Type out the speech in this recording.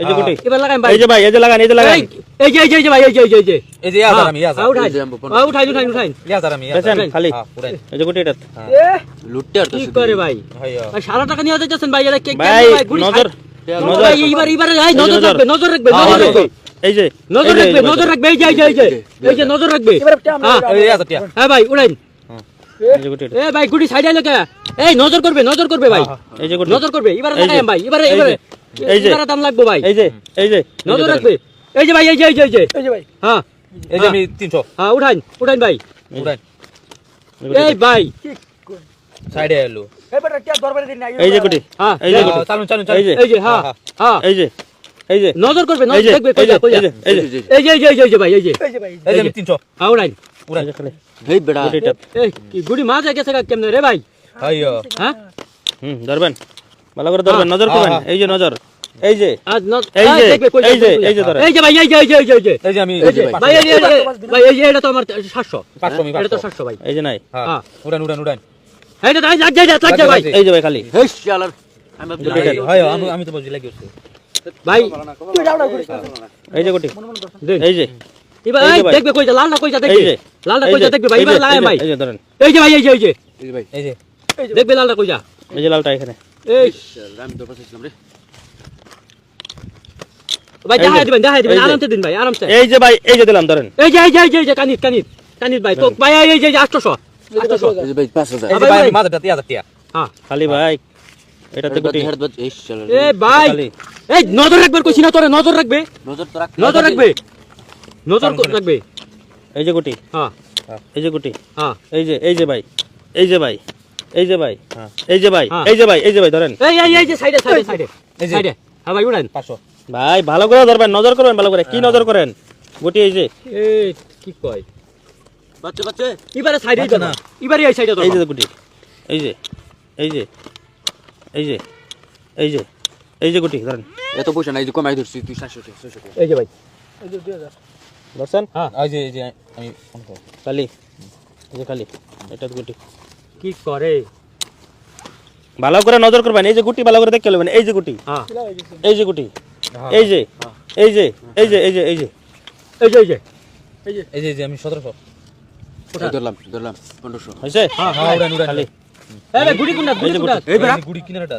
এই যে গুটি এবার লাগাই ভাই এই যে ভাই এই যে লাগান এই যে লাগান এই এই যে এই যে ভাই এই যে এই যে এই যে এই যে হাজার আমি হাজার হ্যাঁ, উঠাই এই যে আমি পনেরো। হ্যাঁ, উঠাই উঠাই উঠাই এই আমি দেখছেন খালি হ্যাঁ এই যে গুটি এটা লুটতে কি করে ভাই ভাই সারা টাকা নিয়ে যাচ্ছেন ভাই এরা কে ভাই নজর নজর এইবার এই নজর নজর। রাখবে নজর রাখবে হ্যাঁ, নজর হ্যাঁ, রাখবে এই যে নজর রাখবে নজর রাখবে এই যে এই যে এই যে এই যে নজর রাখবে হ্যাঁ এই হাজার টিয়া হ্যাঁ ভাই উড়াইন গুটি এ ভাই গুড়ি সাইডে লোকে এই নজর করবে নজর করবে ভাই এই যে গুটি নজর করবে এবারে লাগাই ভাই এবারে এবারে এই যে, দাম লাগবে ভাই এই যে এই যে নজর রাখবে এই যে ভাই এই যে এই যে এই যে এই যে ভাই হ্যাঁ এই যে আমি তিনশো হ্যাঁ উঠাইন উঠাইন ভাই এই ভাই সাইডে এলো এই বেটা টিয়া দরবারে দিন না এই যে গুটি হ্যাঁ এই যে এই- গুটি চালুন চালুন এই যে এই যে হ্যাঁ হ্যাঁ, হ্যাঁ এই যে এই যে নজর করবে নজর দেখবে এই যে কইয়া কইয়া এই যে এই যে এই যে এই যে এই যে এই যে ভাই এই যে এই ভাই এই হ্যাঁ এই এই গুটি মাছ গেছে কেমনে রে ভাই হয় হ্যাঁ হুম ধরবেন ভালো করে ধরবেন নজর হ্যাঁ, করবেন হ্যাঁ। এই যে নজর এই যে আজ ন এই যে, এই যে, এই যে। এই যে ভাই এই যে এই যে এই যে এই যে এই যে আমি এই যে ভাই। এই যে ভাই এই যে এটা তো আমার 700 পাঁচশো আমি এটা তো 700 ভাই এই যে নাই হ্যাঁ হ্যাঁ। উড়ান উড়ান উড়ান এই যে লাগ যায় লাগ যায় ভাই এই যে ভাই খালি হেই শালার আমি। না, হয় আমি আমি তো বুঝি লাগিয়েছি ভাই তুই যাও না ঘুরে এই যে গুটি এই যে ভাই। দেখবে কইটা লালটা কইটা এই দেখবে যে লালটা এই কইটা যে, দেখবে ভাই এবার যে, লাগাই এই যে, ভাই এই যে ধরেন এই যে ভাই এই যে এই যে এই যে ভাই এই যে দেখবে লালটা কইটা এই যে লালটা এখানে এই শালার, আমি তো পাচ্ছিলাম রে ভাই এই যে, দেখাই দিবেন দেখাই দিবেন এই যে। আরামসে দিন ভাই আরামসে এই যে ভাই এই যে দিলাম ধরেন এই যে এই যে এই যে কানিত কানিত কানিত ভাই তো ভাই এই যে এই যে 800 800 এই যে ভাই পাঁচ হাজার এই যে ভাই। মাথাটা তিন হাজার টিয়া হ্যাঁ খালি ভাই এটাতে গুটি এ ভাই এই নজর রাখবে কইছি না তোরে নজর রাখবে নজর তো রাখ নজর রাখবে নজর রাখবে এই যে গুটি হ্যাঁ এই যে গুটি হ্যাঁ এই যে এই যে ভাই এই যে ভাই এই যে ভাই হ্যাঁ। এই যে ভাই হ্যাঁ। এই যে ভাই এই যে ভাই ধরেন এই এই এই যে সাইডে সাইডে সাইডে এই যে। সাইডে হ্যাঁ ভাই উড়ান পাঁচশো ভাই ভালো করে ধরবেন নজর করবেন ভালো করে। কি নজর করেন? গুটি এই যে। এই কি কয়? বাচ্চা বাচ্চা এবারে সাইডে না। এবারে এই সাইডে এই যে গুটি। এই যে এই যে এই যে এই যে এই যে গুটি ধরেন। এত পয়সা নাই যে কমাই ধরছি তুই সাতশো টাকা ছয়শো টাকা। এই যে ভাই। এই যে দুই হাজার ধরছেন? এই যে এই যে আমি ফোন করব খালি এই যে খালি এটা গুটি। কি করে? ভালো করে নজর করবেন এই যে গুটি ভালো করে দেখে নেবেন এই যে গুটি। হ্যাঁ হয়ে। এই যে গুটি। এই যে এই যে এই যে এই যে এই যে এই যে এই যে এই যে। এই যে এই যে আমি সতেরোশো। ধরলাম ধরলাম পনেরোশো। হয়েছে? হ্যাঁ উড়ান উড়ান। খালি। এই কিনা গুড়ি কিনা এই গুড়ি কোনটা?